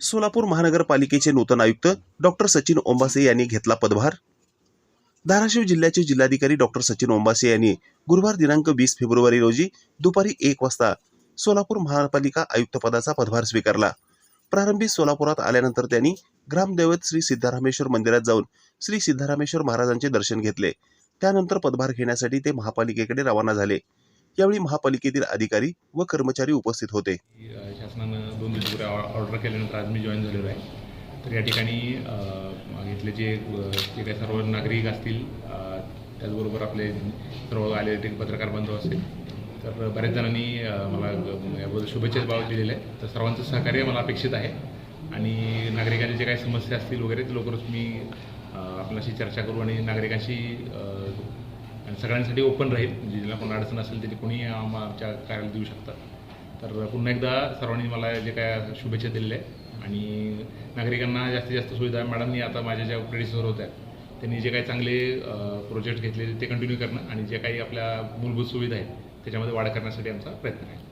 सोलापूर महानगरपालिकेचे नूतन आयुक्त डॉक्टर सचिन ओंबासे यांनी घेतला पदभार. धाराशिव जिल्ह्याचे जिल्हाधिकारी डॉक्टर सचिन ओंबासे यांनी गुरुवार दिनांक वीस फेब्रुवारी रोजी दुपारी एक वाजता सोलापूर महापालिका आयुक्तपदाचा पदभार स्वीकारला. प्रारंभी सोलापुरात आल्यानंतर त्यांनी ग्रामदैवत श्री सिद्धारामेश्वर मंदिरात जाऊन श्री सिद्धारामेश्वर महाराजांचे दर्शन घेतले. त्यानंतर पदभार घेण्यासाठी ते महापालिकेकडे रवाना झाले. यावेळी महापालिकेतील अधिकारी व कर्मचारी उपस्थित होते. शासनानं दोन दिवस ऑ- ऑर्डर केल्यानंतर आज मी जॉईन झालेलो आहे. तर या ठिकाणी इथले जे जे काही सर्व नागरिक असतील त्याचबरोबर आपले सर्व आलेले ते पत्रकार बांधव असतील. तर बऱ्याच जणांनी मला याबद्दल शुभेच्छा बाबत दिलेल्या आहेत. तर सर्वांचं सहकार्य मला अपेक्षित आहे. आणि नागरिकांच्या जे काही समस्या असतील वगैरे ते लवकरच मी आपल्याशी चर्चा करू आणि नागरिकांशी आणि सगळ्यांसाठी ओपन राहील. म्हणजे ज्यांना कोण अडचण असेल त्याची कोणी आमच्या कार्याला देऊ शकतात. तर पुन्हा एकदा सर्वांनी मला जे काय शुभेच्छा दिलेल्या आहे आणि नागरिकांना जास्तीत जास्त सुविधा. मॅडमनी आता माझ्या ज्या प्रेडिसर होत्या त्यांनी जे काही चांगले प्रोजेक्ट घेतले ते कंटिन्यू करणं. आणि जे काही आपल्या मूलभूत सुविधा आहेत त्याच्यामध्ये वाढ करण्यासाठी आमचा प्रयत्न आहे.